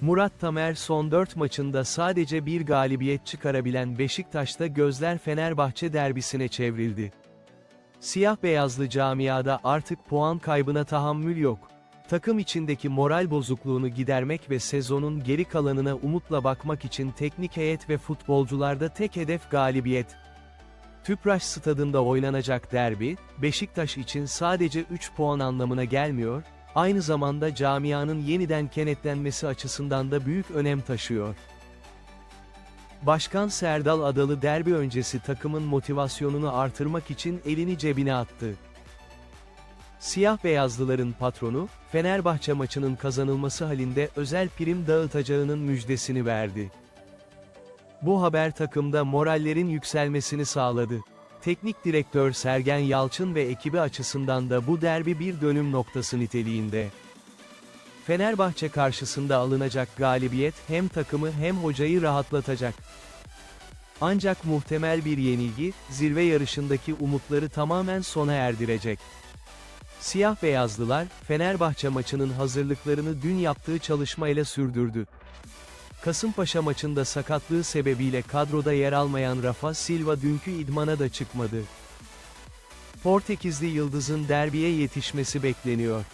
Murat Tamer son 4 maçında sadece bir galibiyet çıkarabilen Beşiktaş'ta gözler Fenerbahçe derbisine çevrildi. Siyah beyazlı camiada artık puan kaybına tahammül yok. Takım içindeki moral bozukluğunu gidermek ve sezonun geri kalanına umutla bakmak için teknik heyet ve futbolcularda tek hedef galibiyet. Tüpraş stadında oynanacak derbi, Beşiktaş için sadece 3 puan anlamına gelmiyor, aynı zamanda camianın yeniden kenetlenmesi açısından da büyük önem taşıyor. Başkan Serdal Adalı derbi öncesi takımın motivasyonunu artırmak için elini cebine attı. Siyah beyazlıların patronu, Fenerbahçe maçının kazanılması halinde özel prim dağıtacağının müjdesini verdi. Bu haber takımda morallerin yükselmesini sağladı. Teknik direktör Sergen Yalçın ve ekibi açısından da bu derbi bir dönüm noktası niteliğinde. Fenerbahçe karşısında alınacak galibiyet hem takımı hem hocayı rahatlatacak. Ancak muhtemel bir yenilgi, zirve yarışındaki umutları tamamen sona erdirecek. Siyah beyazlılar, Fenerbahçe maçının hazırlıklarını dün yaptığı çalışmayla sürdürdü. Kasımpaşa maçında sakatlığı sebebiyle kadroda yer almayan Rafa Silva dünkü idmana da çıkmadı. Portekizli Yıldız'ın derbiye yetişmesi bekleniyor.